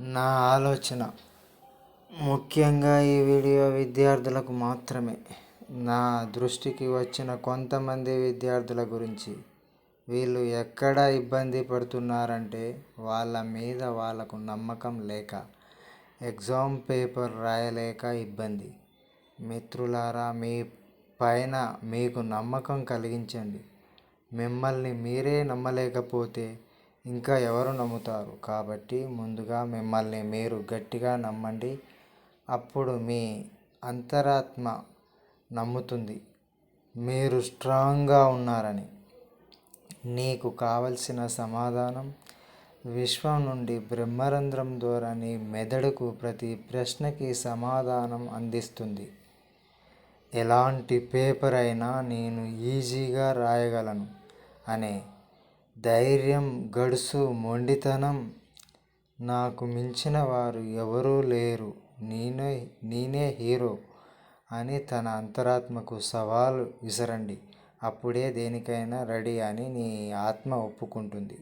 నా ఆలోచన. ముఖ్యంగా ఈ వీడియో విద్యార్థులకు మాత్రమే. నా దృష్టికి వచ్చిన కొంతమంది విద్యార్థుల గురించి. వీళ్ళు ఎక్కడ ఇబ్బంది పడుతున్నారంటే వాళ్ళ మీద వాళ్ళకు నమ్మకం లేక ఎగ్జామ్ పేపర్ రాయలేక ఇబ్బంది. మిత్రులారా మీ పైన మీకు నమ్మకం కలిగించండి. మిమ్మల్ని మీరే నమ్మలేకపోతే ఇంకా ఎవరు నమ్ముతారు? కాబట్టి ముందుగా మిమ్మల్ని మీరు గట్టిగా నమ్మండి. అప్పుడు మీ అంతరాత్మ నమ్ముతుంది. మీరు స్ట్రాంగ్గా ఉన్నారని. నీకు కావలసిన సమాధానం విశ్వం నుండి బ్రహ్మరంధ్రం ద్వారా నీ మెదడుకు ప్రతి ప్రశ్నకి సమాధానం అందిస్తుంది. ఎలాంటి పేపర్ అయినా నేను ఈజీగా రాయగలను అనే ధైర్యం గడుసు మొండితనం నాకు మించిన వారు ఎవరూ లేరు. నేనే నేనే హీరో అని తన అంతరాత్మకు సవాలు విసరండి. అప్పుడే దేనికైనా రెడీ అని నీ ఆత్మ ఒప్పుకుంటుంది.